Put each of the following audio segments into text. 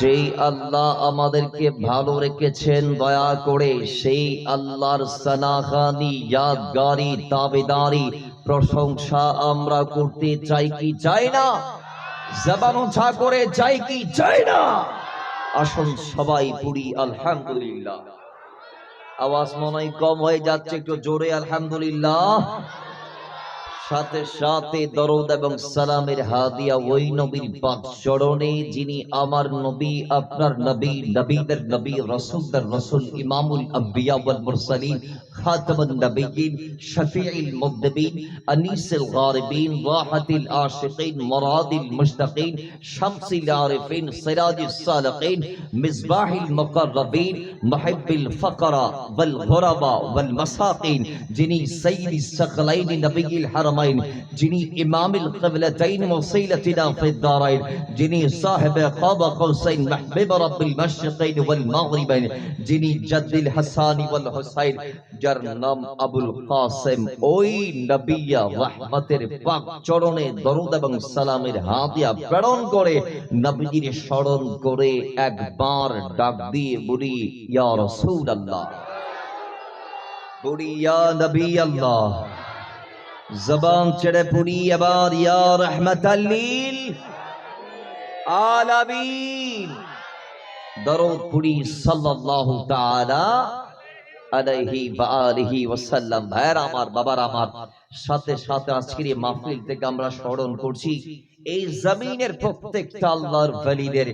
যেই আল্লাহ আমাদেরকে ভালো রেখেছেন, দয়া করে সেই আল্লাহর সানাখানি ইয়াদগারি, তাবেদারি প্রশংসা আমরা করতে চাই কি চাই না? জবান উঁচা করে চাই কি চাই না? আসুন সবাই পুরি আলহামদুলিল্লাহ। আওয়াজ মনে কম হয়ে যাচ্ছে, একটু জোরে, আলহামদুলিল্লাহ। সাথে সাথে দরদ এবং সালামের হাদিয়া ওই নবীর পাক চরণে যিনি আমার নবী, আপনার নবী, নবীদের নবী, রাসূলদের রাসূল, ইমামুল আম্বিয়া ওয়াল মুরসালিন خاتم النبيين شفيع المذنبين أنيس الغاربين راحة العاشقين مراد المشتقين شمس العارفين صراط السالقين مصباح المقربين محب الفقراء والغرباء والمساقين جني سيد الثقلين نبي الحرمين جني إمام القبلتين وصيلتنا في الدارين جني صاحب قاب قوسين محبب رب المشرقين والمغربين جني جد الحسان والحسين جد যার নাম আবুল কাসেম। ওই নবিয়া রহমতের পাক চরণে দরুদ এবং সালামের হাতিয়া প্রেরণ করে নবীজির স্মরণ করে একবার ডাক দিয়ে বলি, ইয়া রাসূলুল্লাহ। বলি, ইয়া নবী আল্লাহ জবান ছেড়ে পড়ি এবার ইয়া রহমাতাল্লিল আলামিন। দরুদ পড়ি, সাল্লাল্লাহু তাআলা আলাইহি ওয়া আলিহি ওয়াসাল্লাম। আমার বাবার আমার সাথে সাথে আজকের এই মাহফিল থেকে আমরা স্মরণ করছি। এই জমিনের প্রত্যেকটা আল্লাহর ওয়ালিদের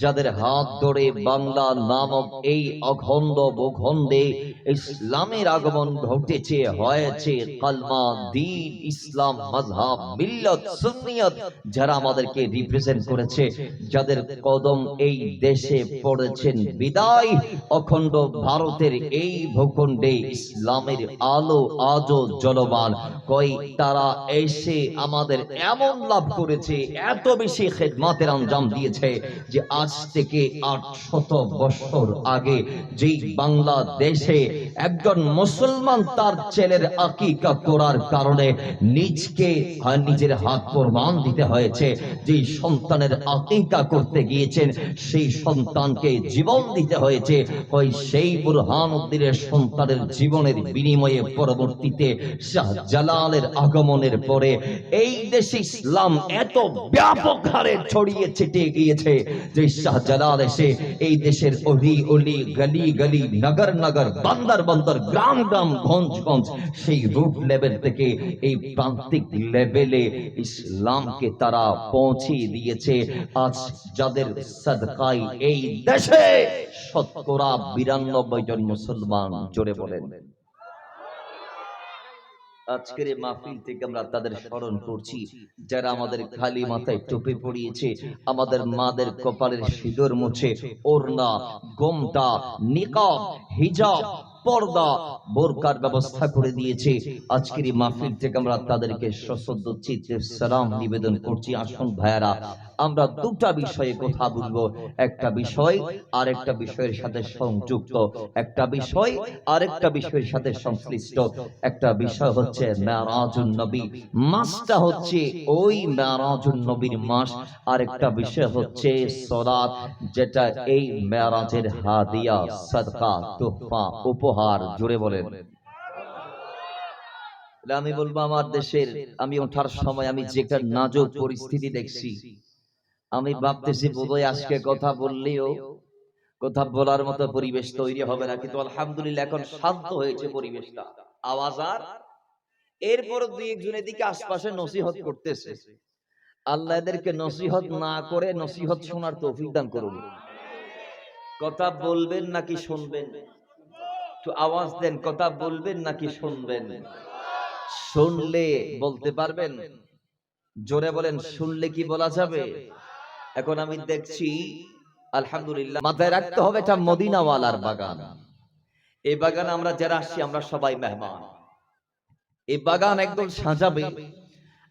যাদের হাত ধরে বাংলা নামক এই অখণ্ড ভূখণ্ডে ইসলামের আগমন ঘটেছে হয়েছে কালমা দিন ইসলাম মাযহাব মিল্লাত সুন্নিয়ত যারা আমাদেরকে রিপ্রেজেন্ট করেছে যাদের কদম এই দেশে পড়েছেন বিদায় অখণ্ড ভারতের এই ভূখণ্ডে ইসলামের আলো আজও জলবান কই তারা এসে আমাদের এমন লাভ করেছে এত বেশি খেদমাতের আঞ্জাম দিয়েছে যে আজ থেকে আট শত বছর আগে যেই বাংলাদেশে একজন মুসলমান তার ছেলের আকিকা করার কারণে নিজকে নিজের হাত প্রমাণ দিতে হয়েছে যে সন্তানের আকিকা করতে গিয়েছেন, সেই সন্তানকে জীবন দিতে হয়েছে। ওই সেই বুরহান উদ্দিনের সন্তানের জীবনের বিনিময়ে পরবর্তীতে শাহ জালালের আগমনের পরে এই দেশে ইসলাম এত ব্যাপক হারে ছড়িয়ে ছিটিয়ে গিয়েছে। যে শাহজালাল এসে এই দেশের অলি অলি গলি গলি নগর নগর বন্দর বন্দর গ্রাম গ্রাম গঞ্জ গঞ্জ সেই রুট লেভেল থেকে এই প্রান্তিক লেভেলে ইসলামকে তারা পৌঁছে দিয়েছে। আজ যাদের সদকাই এই দেশে শতকরা বিরানব্বই জন মুসলমান, জোরে বলেন। আজকের এই মাহফিল থেকে আমরা তাদের স্মরণ করছি। যারা আমাদের খালি মাথায় টুপি পরিয়েছে আমাদের মাদের কপালের সিঁদুর মুছে ওড়না গোমটা নিকাব হিজাব পর্দা বোরকার ব্যবস্থা করে দিয়েছে। আজকের এই মাহফিল থেকে আমরা তাদেরকে সশ্রদ্ধ চিত্তে সালাম নিবেদন করছি। আসুন ভাইয়ারা আমরা দুটা বিষয়ে কথা বলব। একটা বিষয় আর একটা বিষয়ের সাথে সংযুক্ত। একটা বিষয় আর একটা বিষয়ের সাথে সংশ্লিষ্ট। একটা বিষয় হচ্ছে মেরাজুন নবী। মাসটা হচ্ছে ওই মেরাজুন নবীর মাস। আর একটা বিষয় হচ্ছে সলাত যেটা এই মেরাজের হাদিয়া, সদকা, তোহফা, উপহার জুড়ে বলেন। আমি বলব আমার দেশের, আমি ওঠার সময় আমি যেটা নাজুক পরিস্থিতি দেখছি আমি ভাবতেছি বোধহয় আজকে কথা বললেও কথা বলার মতো পরিবেশ তৈরি হবে না। কিন্তু আলহামদুলিল্লাহ এখন শান্ত হয়েছে পরিবেশটা। আওয়াজ আর এরপর দুই একজনের দিকে আশপাশে নসিহত করতেছে। আল্লাহ এদেরকে নসিহত না করে নসিহত শোনার তৌফিক দান করুন। কথা বলবেন নাকি শুনবেন? একটু আওয়াজ দেন কথা বলবেন নাকি শুনবেন? শুনলে বলতে পারবেন? জোরে বলেন শুনলে কি বলা যাবে? এখন আমি দেখছি আলহামদুলিল্লাহ মাথায় রাখতে হবে এটা মদিনাওয়ালার বাগান। এই বাগানে আমরা যারা আসছি আমরা সবাই মেহমান। এই বাগান একদল সাজাবে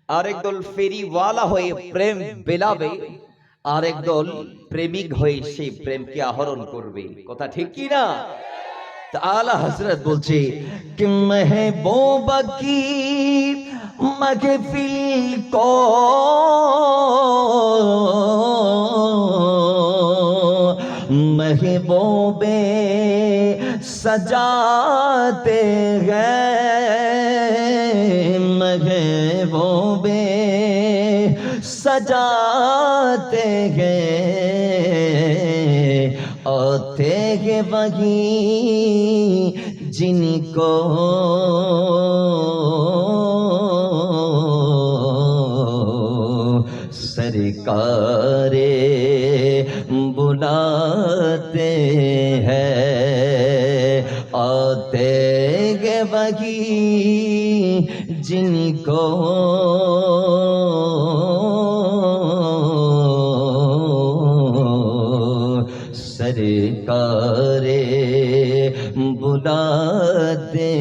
আর একদল ফেরিওয়ালা হয়ে প্রেম বেলাবে আর একদল প্রেমিক হয়ে সেই প্রেমকে আহরণ করবে। কথা ঠিক কি না? আলা হজরত বলছে कि महबूबा की महफिल को महबूबे सजाते हैं महबूबे सजाते हैं आते हैं वही जिनको सरकारे बुलाते हैं आते गे वही जिनको দাতে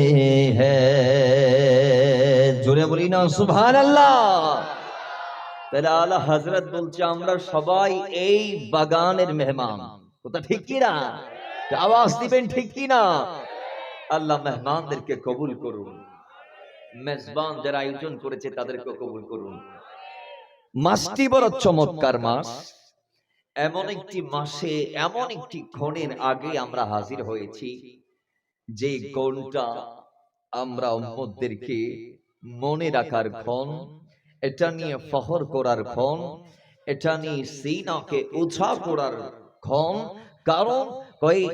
জোরে বলি না সুভান আল্লাহ তাহলে আল্লাহ হজরত বলছে, আমরা সবাই এই বাগানের মেহমান। ওটা ঠিক কি না? আওয়াজ দিবেন ঠিক কি না? আল্লাহ মেহমানদেরকে কবুল করুন। মেজবান যারা আয়োজন করেছে তাদেরকে কবুল করুন। মাসটি বড় চমৎকার মাস। এমন একটি মাসে, এমন একটি ক্ষণের আগে আমরা হাজির হয়েছি। যে কোনটা আমরা উম্মতদেরকে মনে রাখার ক্ষণ এটা নিয়ে ফহর করার ক্ষণ এটা নিয়ে সিনাকে উৎসাহ করার ক্ষণ কারণ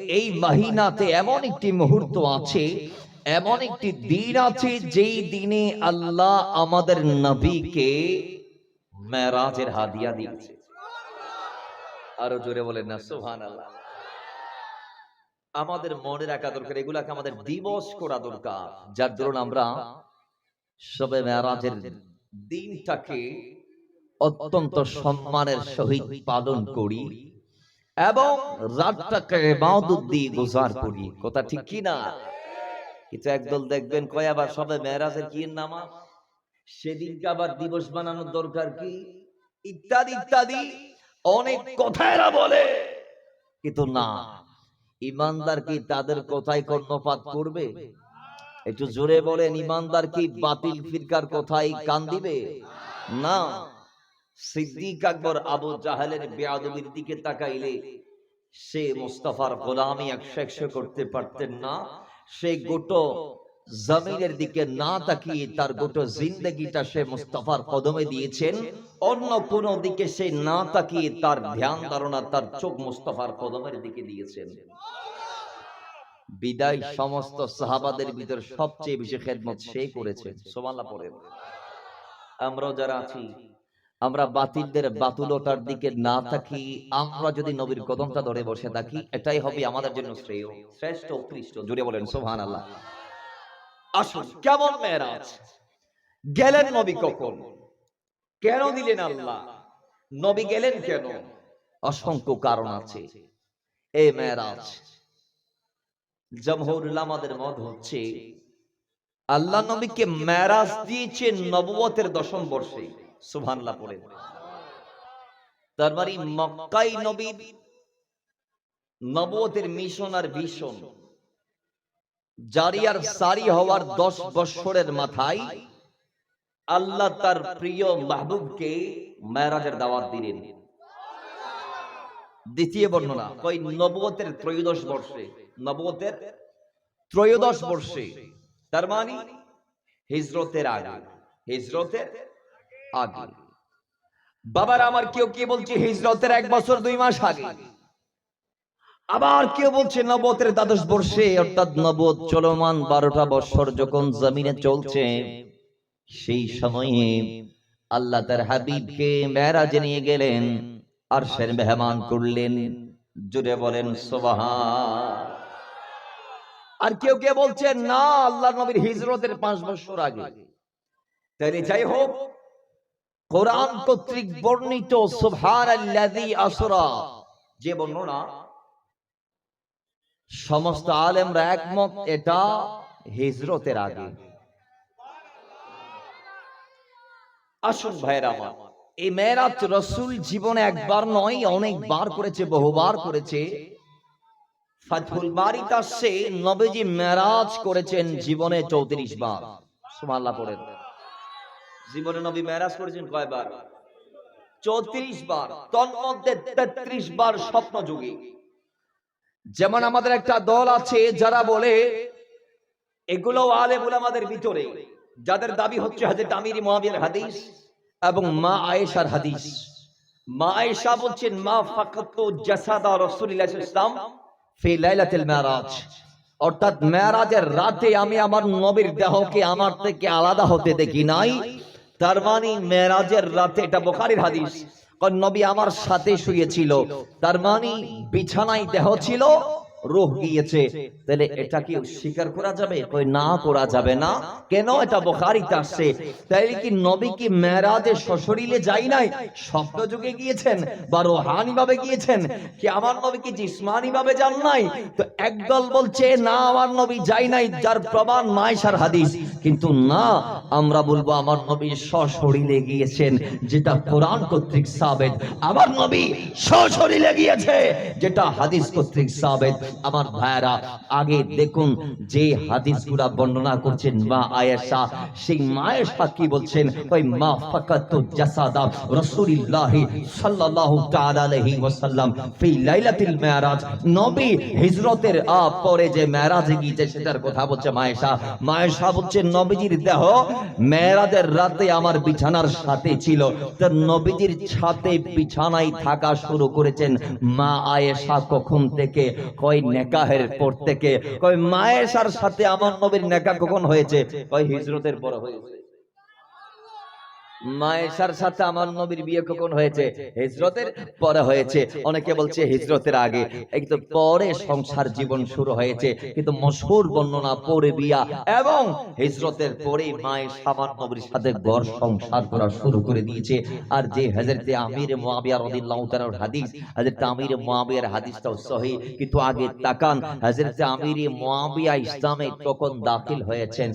এই মাহিনাতে এমন একটি মুহূর্ত আছে এমন একটি দিন আছে যেই দিনে আল্লাহ আমাদের নবীকে মেরাজের হাদিয়া দিয়েছে। আরও জোরে বলেন না সোহান আল্লাহ আমাদের মনে রাখা দরকার এগুলাকে আমাদের দিবস করা দরকার। যার দরুন আমরা সবে মেরাজের দিনটাকে অত্যন্ত সম্মানের সহিত পালন করি এবং রাতটাকে ইবাদত দিয়ে গুজার করি। কথা ঠিক কি না কিন্তু একদল দেখবেন কয় আবার সবে মেরাজের কি নামাজ। সেদিনকে আবার দিবস বানানোর দরকার কি? ইত্যাদি ইত্যাদি অনেক কথা এরা বলে। কিন্তু না। ইমানদার কি তাদের কথায় কর্ণপাত করবে? একটু জোরে বলেন ইমানদার কি বাতিল ফিরকার কথাই কান দিবে? না। সিদ্দিক আকবর আবু জাহালের বেয়াদবির দিকে তাকাইলে সে মুস্তাফার গোলামি একশো একশো করতে পারতেন না। সে গোটো জমিনের দিকে না তাকিয়ে তার গোটো জিন্দগিটা সে মুস্তাফার কদমে দিয়েছেন। অন্য কোন দিকে সে না তাকিয়ে তার ধ্যান ধারণা তার চোখ মুস্তাফার কদমের দিকে দিয়েছেন। বিদায় সমস্ত সাহাবাদের ভিতর সবচেয়ে বেশি খেদমত সে করেছে সোমাল্লা পরে আমরাও যারা আছি আমরা বাতিলদের বাতুলতার দিকে না থাকি আমরা যদি নবীর কদমটা ধরে বসে থাকি এটাই হবে আমাদের জন্য শ্রেয় শ্রেষ্ঠ উৎকৃষ্ট। জুড়ে বলেন সোহান আল্লাহ আসুন, কেমন মেয়েরাজ? গেলেন নবী কখন? কেন দিলেন আল্লাহ? নবী গেলেন কেন? অসংখ্য কারণ আছে। এই মেয়েরাজ জমহুর আমাদের মত হচ্ছে, আল্লাহ নবীকে মেরাজ দিয়েছে নবুয়তের দশম বর্ষে। সুবহানাল্লাহ পড়ে তার মানে মক্কাই নবীর নবুয়তের মিশন আর ভীষণ। জারি আর সারি হওয়ার দশ বৎসরের মাথায় আল্লাহ তার প্রিয় মাহবুবকে মেরাজের দাওয়াত দিলেন। দ্বিতীয় বর্ণনা কই নবুয়তের ত্রয়োদশ বর্ষে নবুয়তের ত্রয়োদশ বর্ষে তার মানে হিজরতের আগে হিজরতের আগে। বাবার আমার কেউ কে বলছে হিজরতের এক বছর দুই মাস আগে? আবার কেউ বলছে, নবতের দ্বাদশ বর্ষে, অর্থাৎ নবত চলমান বারোটা বছর যখন জমিনে চলছে, সেই সময়ে আল্লাহ তার হাবিবকে মেরাজে নিয়ে গেলেন আর সের মেহমান করলেন। জুড়ে বলেন, সোবাহান। আর কেউ কে বলছেন, না, আল্লাহ নবীর হিজরতের পাঁচ বছর আগে। তাইলে যাই হোক, কোরআন কর্তৃক বর্ণিত সুবহান আসরা, যে বর্ণনা সমস্ত আলেমরা একমত, এটা হিজরতের আগে। আসুন ভাইরা আমার, এই মেরাজ রসুল জীবনে একবার নয়, অনেকবার করেছে, বহুবার করেছে। ফাতহুল বারিত আসছে নবীজি মেরাজ করেছেন জীবনে চৌত্রিশ বার। সুবহানাল্লাহ পড়েন। জীবনে নবী মেরাজ করেছেন কয়বার? চৌত্রিশ বার, তন্মধ্যে তেত্রিশ বার স্বপ্ন যুগে যেমন আমাদের একটা দল আছে, যারা বলে, এগুলো আলেমুল আমাদের ভিতরে। যাদের দাবি হচ্ছে হাজরত আমির মুয়াবিয়ার হাদিস এবং মা আয়েশার হাদিস। মা আয়েশা বলছেন, মা ফাকাত জাসাদা রাসূলুল্লাহ ইসলাম ফি লাইলাতুল মেরাজ। অর্থাৎ মেরাজের রাতে আমি আমার নবীর দেহকে আমার থেকে আলাদা হতে দেখি নাই। তার মানে মেরাজের রাতে এটা বুখারীর হাদিস। নবী আমার সাথে শুয়েছিল। তার মানে বিছানায় দেহ ছিল। রূহ গিয়েছে। তাহলে এটা কি স্বীকার করা যাবে? কই না, করা যাবে না। কেন এটা বুখারীতে আসছে? তাইলে কি নবী কি মেরাজে সশরীরে যাই নাই? স্বপ্ন যুগে গিয়েছেন বা রোহানি ভাবে গিয়েছেন? কি আমার নবী কি জিসমানি ভাবে যান নাই? তো একদল বলছে, না, আমার নবী যাই নাই, যার প্রমাণ মাইশার হাদিস। কিন্তু না, আমরা বলব আমার নবী সশরীরে গিয়েছেন, যেটা কোরআন কর্তৃক সাবেত। আমার নবী সশরীরে গিয়েছে, যেটা হাদিস কর্তৃক সাবেত। আমার ভাইরা আগে দেখুন যে হাদিসগুলা বর্ণনা করছেন মা আয়েশা। সেই মায়েশা কি বলছেন? ওই মা ফাকাতু জাসাদা রাসূলুল্লাহ সাল্লাল্লাহু তাআলা আলাইহি ওয়াসাল্লাম ফি লাইলাতিল মেরাজ। নবী হিজরতের পরে যে মেরাজে গিয়েছে, সেটার কথা বলছে মায়েশা মায়েশা বলছে, নবীজির দেহ মেরাজের রাতে আমার বিছানার সাথে ছিল। তো নবীজির সাথে বিছানায় থাকা শুরু করেছেন মা আয়েশা কখন থেকে? কয় নেকাহের পর থেকে, কয় মায়েশার সাথে আমার নবীর নেকা কখন হয়েছে? কয় হিজরতের পর হয়েছে। মায়েশার সাথে আমার নবীর বিয়ে কখন হয়েছে? হিজরতের পরে হয়েছে। অনেকে বলছে হিজরতের আগে। কিন্তু পরে সংসার জীবন শুরু হয়েছে। কিন্তু মশহুর বর্ণনা, পরে বিয়া এবং হিজরতের পরে মায়ের সামান নবীর সাথে ঘর সংসার করা শুরু করে দিয়েছে। আর যে হযরতে আমির মুয়াবিয়া রাদিয়াল্লাহু তাআলার হাদিস, হযরতে আমির মুয়াবিয়ার হাদিসটাও সহিহ কিন্তু আগে তাকান, হযরতে আমির মুয়াবিয়া ইসলামে তখন দাখিল হয়েছেন?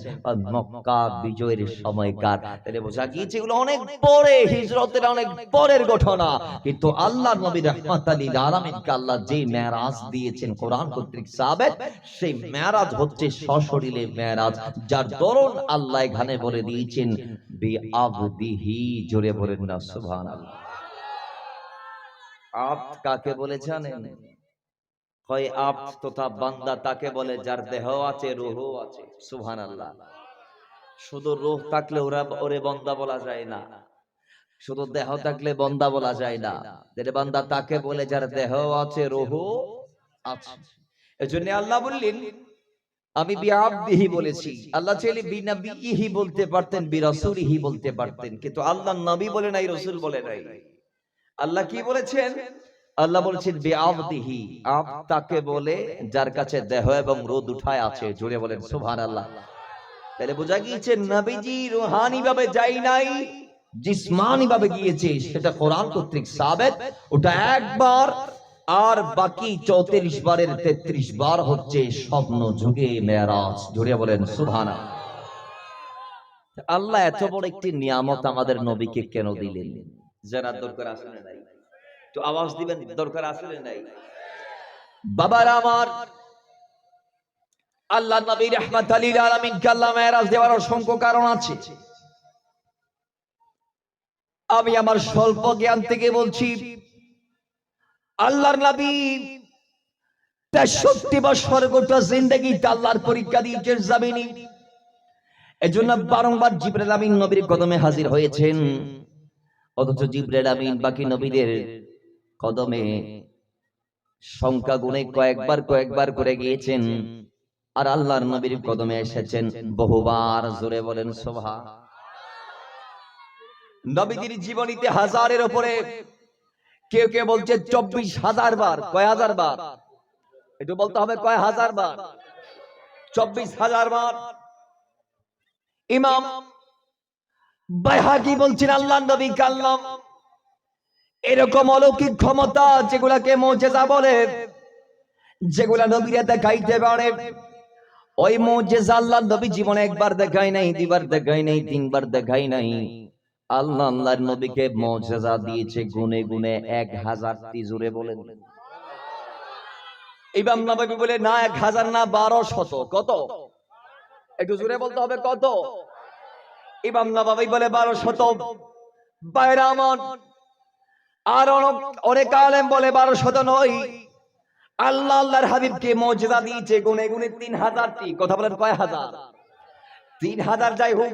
মক্কা বিজয়ের সময়কার। তাহলে বোঝা গিয়েছে এগুলো অনেক পরে হিজরতের অনেক পরের ঘটনা। কিন্তু আল্লাহ নবী রহমত আলী আলামিনকে আল্লাহ যে মেরাজ দিয়েছেন কোরআন কর্তৃক সাবেত, সেই মেরাজ হচ্ছে সশরীরে মেরাজ, যার দরুন আল্লাহ এখানে বলে দিয়েছেন বি আবদিহি জোরে বলেন না, সুবহানাল্লাহ। আপ কাকে বলে জানেন? হয় আপ তথা বান্দা তাকে বলে, যার দেহ আছে, রুহ আছে, সুবহানাল্লাহ। শুধু রূহ থাকলে ওরা ওরে বন্দা বলা যায় না। শুধু দেহ থাকলে বন্দা বলা যায় না। তাহলে বান্দা তাকে বলে, যার দেহ আছে, রুহ আছে। এজন্য আল্লাহ বললেন, আমি বিআবদিহি বলেছি। আল্লাহ চাইলে বিনাবিহি বলতে পারতেন, বিরাসূলিহি বলতে পারতেন, কিন্তু আল্লাহ নবী বলে নাই, রাসূল বলে নাই। আল্লাহ কি বলেছেন? আল্লাহ বলেছেন, বিআবদিহি। আব তাকে বলে, যার কাছে দেহ এবং রোদ উঠায় আছে জুড়ে বলেন, সুবহানাল্লাহ। তাহলে বোঝা গিয়েছে নবীজি রুহানি ভাবে যাই নাই, জিসমানি ভাবে গিয়েছে, সেটা কোরআন কর্তৃক সাবেত, ওটা একবার, আর বাকি চৌত্রিশ বারের তেত্রিশ বার হচ্ছে স্বপ্ন যুগে মেয়ারাজ। জুড়ে বলেন সুবহানা আল্লাহ এত বড় একটি নিয়ামত আমাদের নবীকে কেন দিলেন? জানার দরকার আসলে নাই। তো আওয়াজ দিবেন, দরকার আসলে নাই। বাবার আমার আল্লাহ নবী রহমত আলী আলমিন আল্লাহ মেরাজ দেওয়ার অসংখ্য কারণ আছে। আমি আমার স্বল্প জ্ঞান থেকে বলছি, আল্লাহর নবী তেষট্টি বছর গোটা আল্লাহর পরীক্ষা বারংবার আমিন নবীর কদমে হাজির হয়েছেন। অথচ জিবরাইল আমিন বাকি নবীদের কদমে সংখ্যা গুণে কয়েকবার কয়েকবার করে গিয়েছেন। আর আল্লাহর নবীর কদমে এসেছেন বহুবার জোরে বলেন শোভা নবীজির জীবনীতে হাজারের উপরে কেউ কেউ বলছে চব্বিশ হাজার বার, কয় হাজার বার? একটু বলতে হবে, কয় হাজার বার? চব্বিশ হাজার বার। ইমাম বাইহাকি বলছেন আল্লাহ নবী কাল্লাম, এরকম অলৌকিক ক্ষমতা যেগুলাকে মোজেজা বলে, যেগুলা নবীরা দেখাইতে পারে। ওই মোজেজা আল্লাহ নবী জীবনে একবার দেখাই নাই দুবার দেখাই নাই, তিনবার দেখাই নাই। আল্লাহ আল্লাহর নবীকে মোজেজা দিয়েছে গুনে গুনে এক হাজারটি জুড়ে বলেন। নবী বলে, না এক হাজার, না বারো শত, কত? একটু জুড়ে বলতে হবে, কত? বলে, বারো শত। বাইরা আমার, আর অনেক- অনেক আলেম বলে, বারো শত নয়। আল্লাহ আল্লাহর হাবিবকে মর্যাদা দিয়েছে গুনে গুনে তিন হাজারটি কথা বলেন কয় হাজার? তিন হাজার যাই হোক,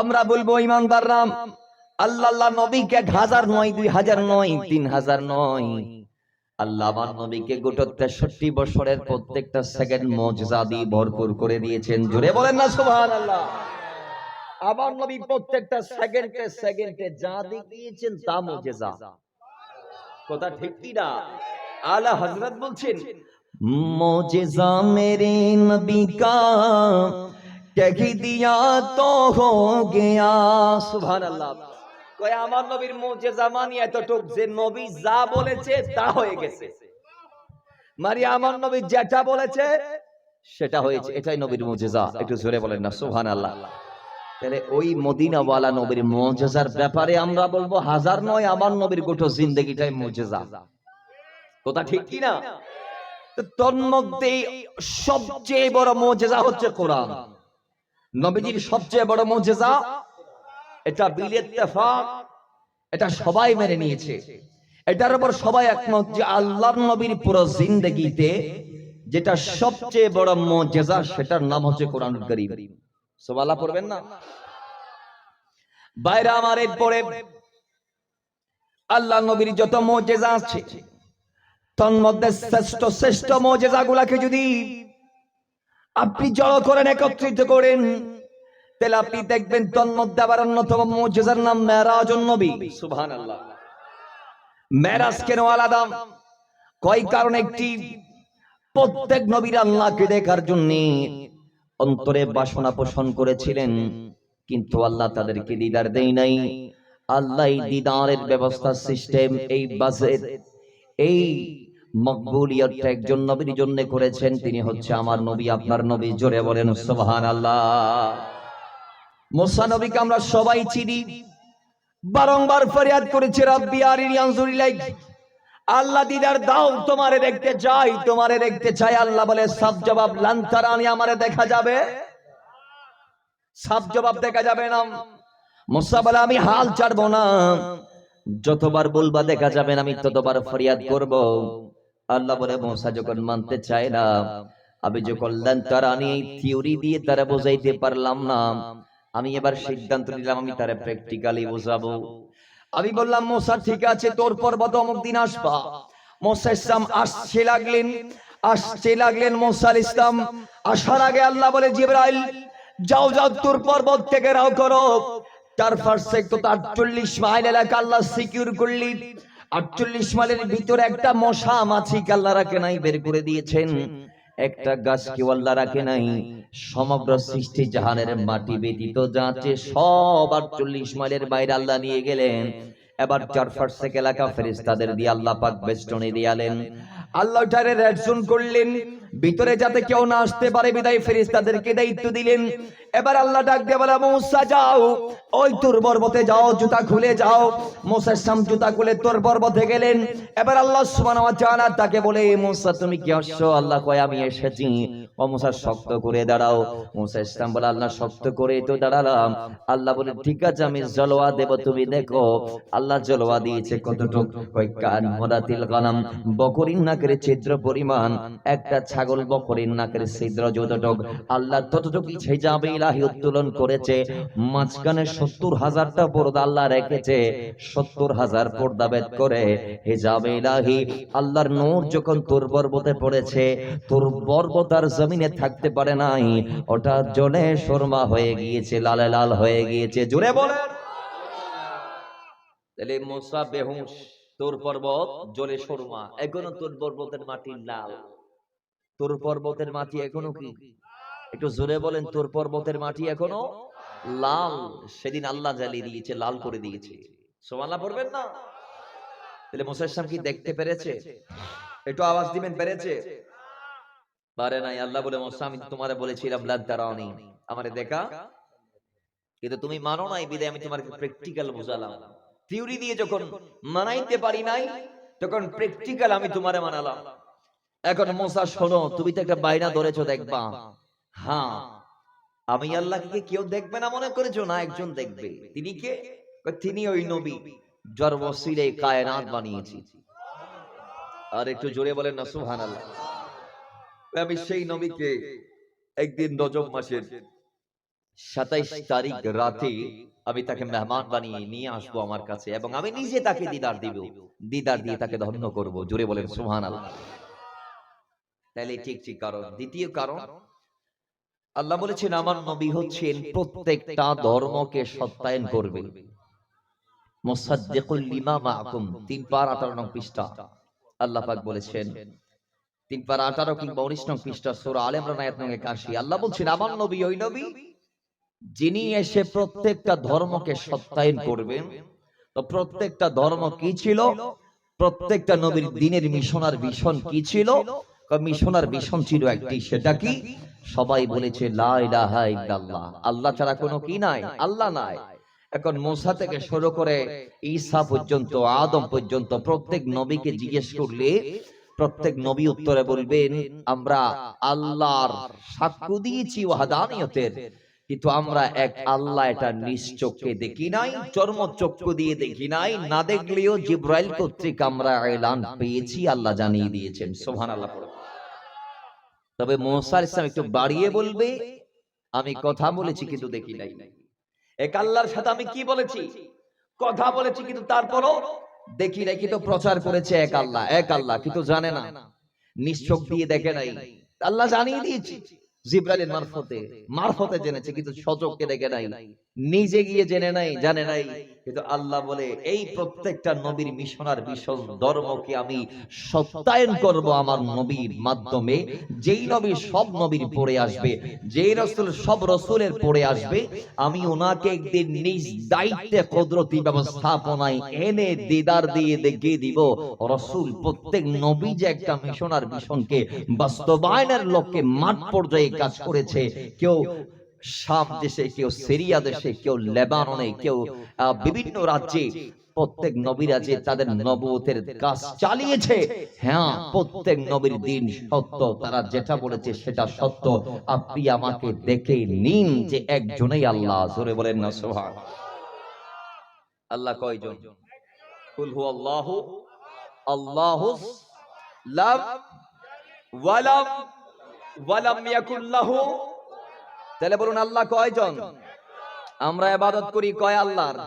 আমরা বলব ইমানদার রাম, আল্লাহ আল্লাহ নবীকে এক হাজার নয়, দুই হাজার নয়, তিন হাজার নয়। আল্লাহ আমার নবীকে গোটা তেষট্টি বছরের প্রত্যেকটা সেকেন্ড মর্যাদা দিয়ে ভরপুর করে দিয়েছেন। জোরে বলেন না সুবহান আল্লাহ আমার নবী প্রত্যেকটা সেকেন্ডে সেকেন্ডে যা দেখিয়েছেন তা মর্যাদা। কথা ঠিক কি না? আলা হযরত বলছেন মৌজেজা মেরে নবী কা কহ দিয়া তো হো গয়া। সুবহানাল্লাহ। কয় আমার নবীর মৌজেজা মানি এতটুক যে নবী যা বলেছে তা হয়ে গেছে। মারি আমার নবী যেটা বলেছে সেটা হয়েছে। এটাই নবীর মৌজেজা। একটু জোরে বলেন না সুবহানাল্লাহ। তাহলে ওই মদিনাওয়ালা নবীর মৌজেজার ব্যাপারে আমরা বলব হাজার নয় আমার নবীর গোটো জিন্দগিটাই মৌজেজা। কথা ঠিক কি না তন্মধ্যে সবচেয়ে বড় মৌজেজা হচ্ছে কোরআন। নবীজির সবচেয়ে বড় মৌজেজা এটা বিল ইত্তেফাক। এটা সবাই মেনে নিয়েছে। এটার উপর সবাই একমত যে আল্লাহর নবীর পুরো জিন্দগিতে যেটা সবচেয়ে বড় মৌজেজা সেটার নাম হচ্ছে কোরআনুল কারীম। সুবহানাল্লাহ পড়বেন না? বাইরে আমার এরপরে আল্লাহ নবীর যত মৌজেজা আছে তন্মধ্যে শ্রেষ্ঠ শ্রেষ্ঠ মৌজেজা গুলাকে যদি আপনি জড়ো করেন একত্রিত করেন তাহলে আপনি দেখবেন তন্মধ্যে আবার অন্যতম মৌজেজার নাম মেরাজ নবী। সুবহান আল্লাহ মেরাজ কেন আলাদা? কয় কারণ একটি? প্রত্যেক নবীর আল্লাহকে দেখার জন্য অন্তরে বাসনা পোষণ করেছিলেন কিন্তু আল্লাহ তাদেরকে দিদার দেয় নাই। আল্লাহ দিদারের ব্যবস্থা সিস্টেম এই বাজেট এই মকবুলিয়তটা একজন নবীর জন্য করেছেন, তিনি হচ্ছে আমার নবী, আপনার নবী। জোরে বলেন সুবহান আল্লাহ মোসা নবীকে আমরা সবাই চিনি। বারংবার ফরিয়াদ করেছি, রাব্বি আরিনি আনজুর ইলাইক। আল্লাহ দিদার, দাও, তোমারে দেখতে চাই, তোমারে দেখতে চাই। আল্লাহ বলে সব জবাব লান্তারানি আমারে দেখা যাবে? সব জবাব দেখা যাবে না। মুসা বলে, আমি হাল ছাড়বো না। যতবার বলবা দেখা যাবে না, আমি ততবার ফরিয়াদ করব। আল্লাহ বলে, মোসা যখন মানতে চায় না, আমি যখন লান্তারানি এই থিওরি দিয়ে তারা বোঝাইতে পারলাম না, আমি এবার সিদ্ধান্ত নিলাম, আমি তারা প্র্যাকটিক্যালি বোঝাবো। আমি বললাম, মোসা, ঠিক আছে, তোর পর্বত অমুক দিন আসবা। মোসা ইসলাম আসছে লাগলেন আসছে লাগলেন মোসা ইসলাম। আসার আগে আল্লাহ বলে, জিব্রাইল, যাও যাও, তোর পর্বত থেকে রাও করো। তার ফার্স্ট তো আটচল্লিশ মাইল এলাকা আল্লাহ সিকিউর করলি। আটচল্লিশ মাইলের ভিতরে একটা মশা মাছি আল্লাহ রাখে নাই বের করে দিয়েছেন। একটা গাছ কেউ আল্লাহ রাখে নাই। সমগ্র সৃষ্টি জাহানের মাটি ব্যতীত যাচ্ছে সব আটচল্লিশ মাইলের বাইরে আল্লাহ নিয়ে গেলেন। এবার চার ফার্সেক এলাকা ফেরিস্তাদের দিয়ে আল্লাহ পাক বেষ্টনে দিয়ালেন আল্লাহ ওটারে রেড জোন করলেন। ভিতরে যাতে কেউ না আসতে পারে, বিদায় ফেরেস্তাদেরকে দায়িত্ব দিলেন। এবার আল্লাহ ডাক দিয়ে বলে, মৌসা, যাও। ওই তোর পর্বতে যাও, জুতা খুলে যাও। মোসার সাম জুতা খুলে তোর পর্বতে গেলেন। এবার আল্লাহ সুবহানাহু ওয়া তাআলা তাকে বলে, মোসা, তুমি কি আসছো? আল্লাহ কয়, আমি এসেছি। ও মোসা শক্ত করে দাঁড়াও। মোসা ইসলাম বলে, আল্লাহ শক্ত করে তো দাঁড়ালাম। আল্লাহ বলে, ঠিক আছে, আমি জলওয়া দেব, তুমি দেখো। আল্লাহ জলওয়া দিয়েছে কতটুক? কয় কান মোদাতিল বকরিন নাকের ছিদ্র পরিমাণ, একটা ছাগল বকরিন নাকের ছিদ্র যতটুক। আল্লাহ ততটুক যাবে ইলাহি উত্তোলন করেছে। মাঝখানে সত্তর হাজারটা পর্দা আল্লাহ রেখেছে। সত্তর হাজার পর্দা করে হেজাবে ইলাহি আল্লাহর নূর যখন তোর পর্বতে পড়েছে, তোর পর্বত আর জমিনে থাকতে পারে নাই। ওটা জলে শর্মা হয়ে গিয়েছে, লালে লাল হয়ে গিয়েছে। জুড়ে বলে। তাহলে মোসা বেহুশ, তোর পর্বত জলে শর্মা এখনও তোর পর্বতের মাটি লাল। তোর পর্বতের মাটি এখনও কি? একটু জোরে বলেন, তোর পর্বতের মাটি এখনও লাল। সেদিন আল্লাহ জ্বালিয়ে দিয়েছে, লাল করে দিয়েছে। সোমাল্লাহ পড়বেন না? তাহলে মোসা ইসলাম কি দেখতে পেরেছে? একটু আওয়াজ দিবেন, পেরেছে? পারে নাই। আল্লাহ বলে, মোসা, আমি তোমারে বলেছিলাম লাদ্দারানি আমারে দেখা। কিন্তু তুমি মানো নাই, বিদায়, আমি তোমাকে প্র্যাকটিক্যাল বোঝালাম। থিওরি দিয়ে যখন মানাইতে পারি নাই, তখন প্র্যাকটিক্যাল আমি তোমারে মানালাম। এখন মোসা, শোনো, তুমি তো একটা বাইনা ধরেছো, দেখবা। হ্যাঁ আমি আল্লাহকে কেউ দেখবে না মনে করেছ? না, একজন দেখবে। তিনি কে? তিনি ওই নবী যার কায়নাত বানিয়েছি। আর একটু জোরে বলেন না সুহান আল্লাহ আমি সেই নবীকে একদিন রজব মাসের সাতাইশ তারিখ রাতে আমি তাকে মেহমান বানিয়ে নিয়ে আসব আমার কাছে এবং আমি নিজে তাকে দিদার দিব। দিদার দিয়ে তাকে ধন্য করব। জোরে বলেন সুহান আল্লাহ তাহলে ঠিক ঠিক কারণ। দ্বিতীয় কারণ, আল্লাহ বলেছেন, আমার নবী হচ্ছেন প্রত্যেকটা ধর্মকে সত্যায়ন করবে মুসাদ্দিকুল লিমা তিন পার 18 নং পৃষ্ঠা। আল্লাহ পাক বলেছেন তিন পার 18 কিংবা 19 নং পৃষ্ঠা সূরা আলে ইমরান আয়াত নং 81 আল্লাহ বলছেন, আমার নবী, ওই নবী যিনি এসে প্রত্যেকটা ধর্মকে সত্যায়ন করবেন, তো প্রত্যেকটা ধর্ম কি ছিল? প্রত্যেকটা নবীর দিনের মিশনার ভিশন কি ছিল? মিশনার ভিশন ছিল একটি, সেটা কি? সবাই বলেছে আল্লাহ ছাড়া কোনো কি নাই? আল্লাহ নাই। এখন মোসা থেকে শুরু করে ঈসা পর্যন্ত, আদম পর্যন্ত প্রত্যেক নবীকে জিজ্ঞেস করলে প্রত্যেক নবী উত্তরে বলবেন, আমরা আল্লাহর সাক্ষ্য দিয়েছি ওয়াহাদানিয়তের। কিন্তু আমরা এক আল্লাহ এটা নিজ দেখি নাই, চর্ম চক্ষু দিয়ে দেখি নাই। না দেখলেও জিব্রাইল কর্তৃক আমরা এলান পেয়েছি, আল্লাহ জানিয়ে দিয়েছেন। সোহান আল্লাহ। তবে মোসার ইসলাম একটু বাড়িয়ে বলবে, আমি কথা বলেছি কিন্তু দেখি নাই। এক আল্লাহর সাথে আমি কি বলেছি? কথা বলেছি কিন্তু তারপরও দেখি নাই কিন্তু প্রচার করেছে এক আল্লাহ এক আল্লাহ কিন্তু জানে না নিশ্চক দিয়ে দেখে নাই। আল্লাহ জানিয়ে দিয়েছি জিব্রাইলের মারফতে মারফতে জেনেছে কিন্তু সচককে দেখে নাই। নিজে গিয়ে জেনে নাই জানে নাই। কিন্তু আল্লাহ বলে এই প্রত্যেকটা নবীর মিশনার ভীষণ ধর্মকে আমি সত্যায়ন করব আমার নবীর মাধ্যমে। যেই নবী সব নবীর পড়ে আসবে যেই রসুল সব রসুলের পড়ে আসবে আমি ওনাকে একদিন নিজ দায়িত্বে কদরতি ব্যবস্থাপনায় এনে দিদার দিয়ে দেখিয়ে দিব রসুল প্রত্যেক নবী যে একটা মিশনার মিশনকে বাস্তবায়নের লক্ষ্যে মাঠ পর্যায়ে কাজ করেছে। কেউ শাম দেশে কেউ সিরিয়া দেশে কেউ লেবাননে কেউ বিভিন্ন রাজ্যে প্রত্যেক নবীরা যে তাদের নবতের কাজ চালিয়েছে। হ্যাঁ প্রত্যেক নবীর দিন সত্য তারা যেটা বলেছে সেটা সত্য। আপনি আমাকে দেখে নিন যে একজনেই আল্লাহ। জোরে বলেন না সোহান আল্লাহ কয়জন? কুল হু আল্লাহু আল্লাহু লাম ওয়ালাম ওয়ালাম ইয়াকুল লাহু তাহলে বলুন, আল্লাহ কয়জন? আমরা ইবাদত করি কয় আল্লাহর?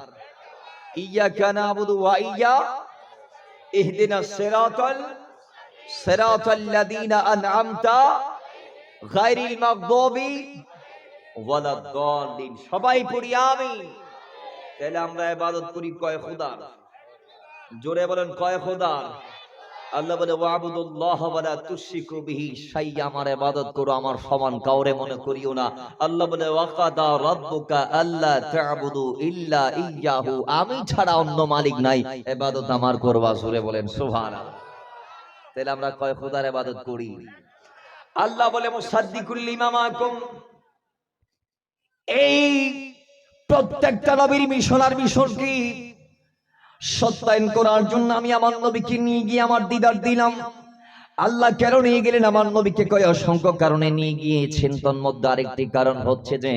ইয়াকা নাবুদু ওয়া ইয়া ইহদিনাস সিরাতাল সিরাতাল লাযিনা আনআমতা গায়রিল মাগদুবি ওয়ালাদ দাল্লিন। সবাই পড়ি, আমিন। তাহলে আমরা ইবাদত করি কয় খোদার? জোরে বলেন, কয় খোদার? আল্লাহ বলে, ওয়াবুদুল্লাহ বিহি আমার করো, আমার সমান কাউরে মনে করিও না। আল্লাহ বলে, ওয়াকাদা তা'বুদু ইল্লা ইয়্যাহু আমি ছাড়া অন্য মালিক নাই। ইবাদত আমার করবা, জোরে বলেন, সুবহানাল্লাহ। তাহলে আমরা কয় খোদার ইবাদত করি? আল্লাহ বলে, মুসাদ্দিকুল এই প্রত্যেকটা নবীর মিশনার মিশন কি? সত্যায়ন করার জন্য আমি আমার নবীকে নিয়ে গিয়ে আমার দিদার দিলাম। আল্লাহ কেন নিয়ে গেলেন? আমার নবীকে কয় অসংখ্য কারণে নিয়ে গিয়েছেন। তন্মধ্যে আরেকটি কারণ হচ্ছে যে,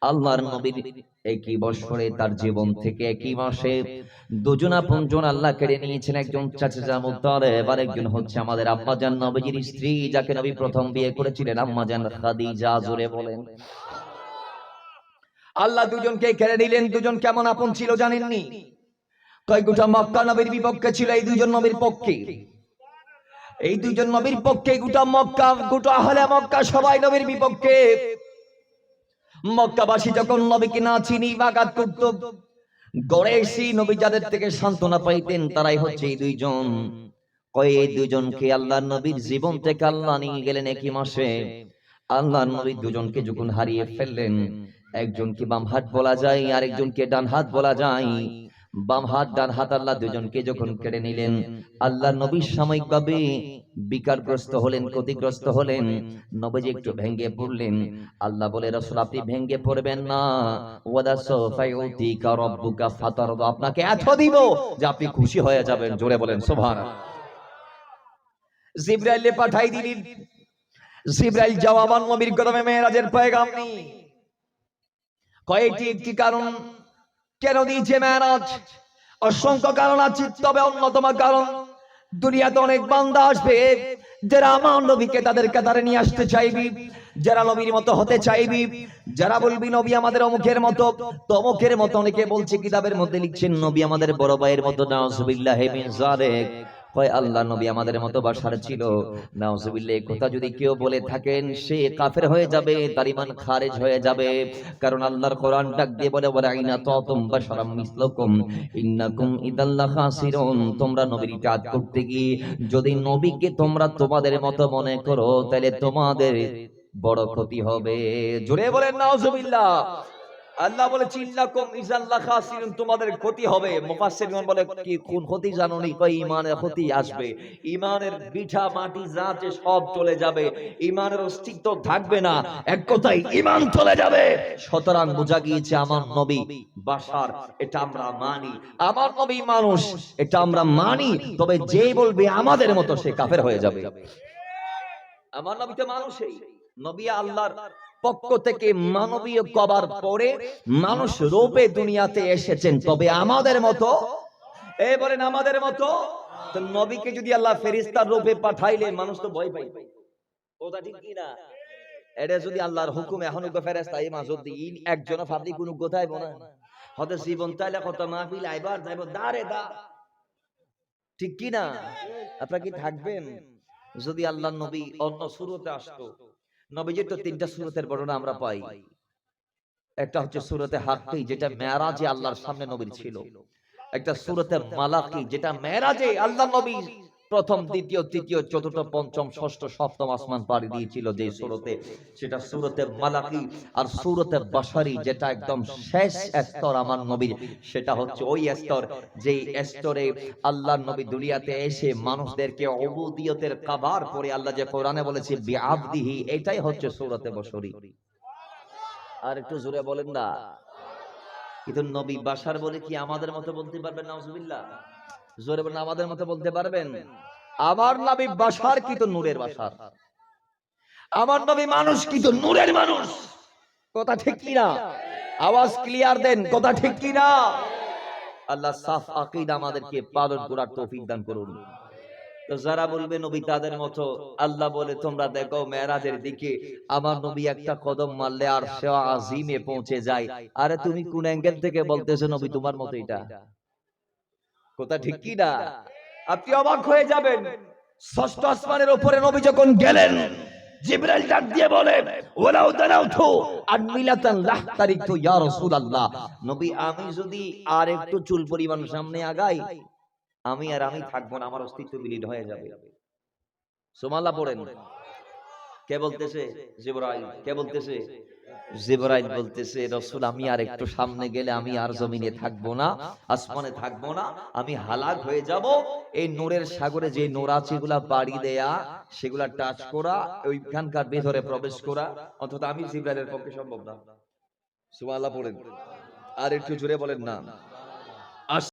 আল্লাহর নবীর একই বছরে, তার জীবন থেকে একই মাসে দুজন আপনজন আল্লাহ কেড়ে নিয়েছেন। একজন চাচা মুতালেব এবার একজন হচ্ছে আমাদের আম্মাজান নবীজির স্ত্রী, যাকে নবী প্রথম বিয়ে করেছিলেন, আম্মাজান খাদিজা, জোরে বলেন। আল্লাহ দুজনকে কেড়ে নিলেন। দুজন কেমন আপন ছিল জানেননি? কয় মক্কা নবীর বিপক্ষে ছিল এই দুজন নবীর পক্ষে? এই দুজন নবীর পক্ষে গোটা মক্কা, গোটা হলে মক্কা সবাই নবীর বিপক্ষে। মক্কাবাসী যখন নবীকে না চিনি, বাগাত করত, গড়ে এসি নবী যাদের থেকে সান্ত্বনা পাইতেন তারাই হচ্ছে এই দুইজন। কয় এই দুজনকে আল্লাহ নবীর জীবন থেকে আল্লাহ নিয়ে গেলেন একই মাসে। আল্লাহ নবী দুজনকে যখন হারিয়ে ফেললেন, একজনকে বাম হাত বলা যায়, আরেকজনকে ডান হাত বলা যায়। বাম হাত, ডান হাত আল্লাহ দুজনকে যখন কেড়ে নিলেন, আল্লাহ নবী সাময়িকভাবে বিকারগ্রস্ত হলেন, ক্ষতিগ্রস্ত হলেন। নবীজি একটু ভেঙ্গে পড়লেন। আল্লাহ বলে, রাসূল, আপনি ভেঙ্গে পড়বেন না। ওয়াদা সাফায়ুতিকা রাব্বুকা ফাতারদা। আপনাকে এত দিব যে আপনি খুশি হয়ে যাবেন। জোরে বলেন, সুবহানাল্লাহ। জিবরাইলে পাঠাই দিলেন। জিবরাইল আমার নবীর কদমে মেরাজের পয়গাম নেই। কয়েকটি একটি কারণ কেন দিয়েছে মেরাজ? অসংখ্য কারণ আছে, তবে অন্যতম কারণ, দুনিয়াতে অনেক বান্দা আসবে, যারা আমার নবীকে তাদের কাতারে নিয়ে আসতে চাইবি, যারা নবীর মতো হতে চাইবি, যারা বলবি, নবী আমাদের অমুখের মতো তমুখের মতো অনেকে বলছে, কিতাবের মধ্যে লিখছেন, নবী আমাদের বড় ভাইয়ের মতো না কয় আল্লাহ নবী আমাদের মতো বাসার ছিল। নাউজুবিল্লাহ কথা যদি কেউ বলে থাকেন সে কাফের হয়ে যাবে তার ইমান খারেজ হয়ে যাবে। কারণ আল্লাহর কোরআন ডাক দিয়ে বলে বলে আইনা তাতুম বাশারাম মিসলুকুম ইন্নাকুম ইদাল্লা খাসিরুন তোমরা নবীর ইতাআত করতে গিয়ে যদি নবীকে তোমরা তোমাদের মতো মনে করো তাহলে তোমাদের বড় ক্ষতি হবে। জোরে বলেন নাউজুবিল্লাহ। আল্লাহ বলে চিল্লাকুম ইজাল্লা খাসিরুন তোমাদের ক্ষতি হবে। মুফাসসিরগণ বলে, কি কোন ক্ষতি জানো নি কই ইমানের ক্ষতি আসবে? ইমানের বিঠা মাটি যা আছে সব চলে যাবে। ইমানের অস্তিত্ব থাকবে না। এক কথায় ইমান চলে যাবে। সুতরাং বোঝা গিয়েছে, আমার নবী বাশার এটা আমরা মানি। আমার নবী মানুষ, এটা আমরা মানি। তবে যে বলবে আমাদের মতো সে কাফের হয়ে যাবে। আমার নবী তো মানুষই। নবী আল্লাহর পক্ষ থেকে মানবীয় কবার পরে মানুষ রূপে দুনিয়াতে এসেছেন। তবে আমাদের মতো, এ বলেন আমাদের মতো নবীকে যদি আল্লাহ ফেরিস্তার রূপে পাঠাইলে মানুষ তো ভয় পাই ওটা এটা যদি আল্লাহর হুকুম, এখন ফেরেস্তা এই একজন ফাবলি কোন কোথায় না। হতে জীবন তাইলে কত মাহফিল, আইবার যাইব দা। ঠিক কি না? আপনারা কি থাকবেন? যদি আল্লাহ নবী অন্য সুরতে আসতো নবীজির তো তিনটা সুরতের বর্ণনা আমরা পাই। একটা হচ্ছে সুরতে হাক্কি, যেটা মেরাজে আল্লাহর সামনে নবীর ছিল। একটা সুরতে মালাকি, যেটা মেরাজে আল্লাহ নবী প্রথম দ্বিতীয় তৃতীয় চতুর্থ পঞ্চম ষষ্ঠ সপ্তম আসমান পাড়ি দিয়েছিল যে সুরতে সেটা সুরতে মালাকি আর সুরতে বাসারি যেটা একদম শেষ স্তর আমার নবীর সেটা হচ্ছে ওই স্তর যে স্তরে আল্লাহ নবী দুনিয়াতে এসে মানুষদেরকে অবুদিয়তের কাবার পরে আল্লাহ যে কোরআনে বলেছে বিআবদিহি এটাই হচ্ছে সুরতে বসরি। আর একটু জোরে বলেন না। কিন্তু নবী বাসার বলে কি আমাদের মতো বলতে পারবেন? নাউজুবিল্লাহ। জোরে বলেন, আমাদের মতো বলতে পারবেন? আমার নবী বাসার কি তো নূরের বাসার? আমার নবী মানুষ কি তো নূরের মানুষ? কথা ঠিক কি না? আওয়াজ ক্লিয়ার দেন, কথা ঠিক কি না? আল্লাহ সাফ আকীদা আমাদেরকে পালন করার তৌফিক দান করুন। তো যারা বলবে, নবী তাদের মতো, আল্লাহ বলে, তোমরা দেখো মেরাজের দিকে, আমার নবী একটা কদম মারলে আর সে আজিমে পৌঁছে যায়। আরে তুমি কোন অ্যাঙ্গেল থেকে বলতেছো, নবী তোমার মতো এটা? কথা ঠিক কি না আপনি অবাক হয়ে যাবেন। ষষ্ঠ আসমানের উপরে নবী যখন গেলেন জিবরাইল ডাক দিয়ে বলে ওলাউ দানাউতু আন মিলাতান ইয়া রাসূলুল্লাহ। নবী আমি যদি আর একটু চুল পরিমাণ সামনে আগাই আমি আর আমি থাকব না আমার অস্তিত্ব বিলীন হয়ে যাবে। সুমাল্লাহ পড়েন। কে বলতেছে? জিবরাইল। কে বলতেছে? জিবরাইল বলতেছে, রসুল, আমি আর একটু সামনে গেলে আমি আর জমিনে থাকব না, আসমানে থাকব না, আমি হালাক হয়ে যাব। এই নূরের সাগরে যে নোর এগুলা পাড়ি দেয়া, সেগুলা টাচ করা, ওইখানকার ভেতরে প্রবেশ করা, অন্তত আমি জিবরাইলের পক্ষে সম্ভব না। সুবহানাল্লাহ পড়েন। আর একটু জোরে বলেন না।